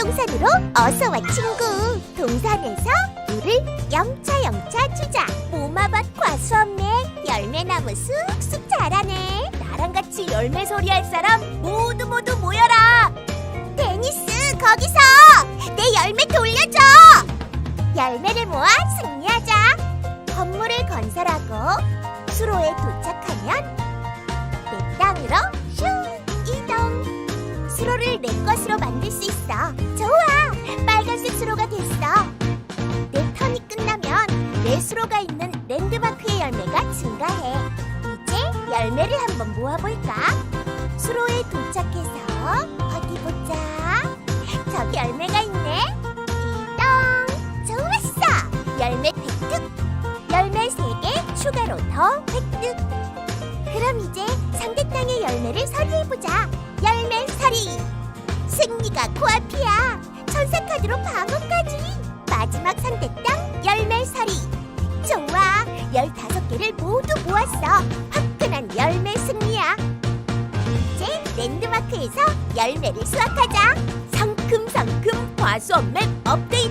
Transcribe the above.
어서 와 친구. 동산에서 물을 영차 영차 주자. 모마밭 과수원맥 열매나무 쑥쑥 자라네. 나랑 같이 열매 소리 할 사람 모두 모두 모여라. 데니스 거기서! 내 열매 돌려줘! 열매를 모아 승리하자. 건물을 건설하고 수로에 도 이동 수로를 내 것으로 만들 수 있어. 좋아. 빨간색 수로가 됐어. 내 턴이 끝나면 내 수로가 있는 랜드마크의 열매가 증가해. 이제 열매를 한번 모아볼까? 수로에 도착해서 어디 보자. 저기 열매가 있네. 띠동 좋았어. 열매 획득. 열매 세 개 추가로 더 획득. 그럼 이제 상대 땅의 열매를 서리해보자 승리가 코앞이야. 천사 카드로 방어까지. 마지막 상대 땅 열매 서리 좋아. 열다섯 개를 모두 모았어. 화끈한 열매 승리야. 이제 랜드마크에서 열매를 수확하자. 상큼상큼 과수원 맵 업데이트